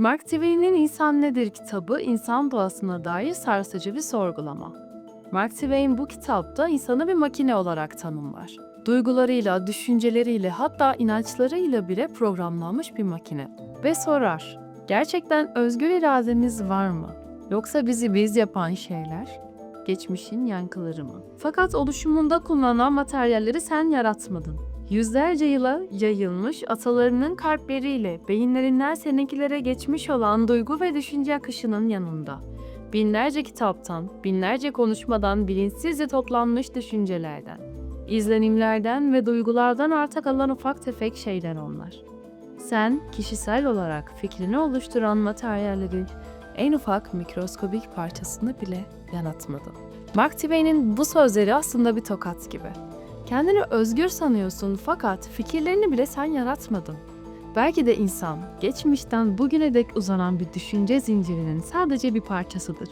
Mark Twain'in İnsan Nedir kitabı insan doğasına dair sarsıcı bir sorgulama. Mark Twain bu kitapta insanı bir makine olarak tanımlar. Duygularıyla, düşünceleriyle hatta inançlarıyla bile programlanmış bir makine. Ve sorar, gerçekten özgür irademiz var mı? Yoksa bizi biz yapan şeyler? Geçmişin yankıları mı? Fakat oluşumunda kullanılan materyalleri sen yaratmadın. Yüzlerce yıla yayılmış atalarının kalpleriyle beyinlerinden seninkilere geçmiş olan duygu ve düşünce akışının yanında. Binlerce kitaptan, binlerce konuşmadan bilinçsizce toplanmış düşüncelerden, izlenimlerden ve duygulardan arta kalan ufak tefek şeyler onlar. Sen kişisel olarak fikrini oluşturan materyallerin en ufak mikroskobik parçasını bile yaratmadın. Mark Twain'in bu sözleri aslında bir tokat gibi. Kendini özgür sanıyorsun fakat fikirlerini bile sen yaratmadın. Belki de insan, geçmişten bugüne dek uzanan bir düşünce zincirinin sadece bir parçasıdır.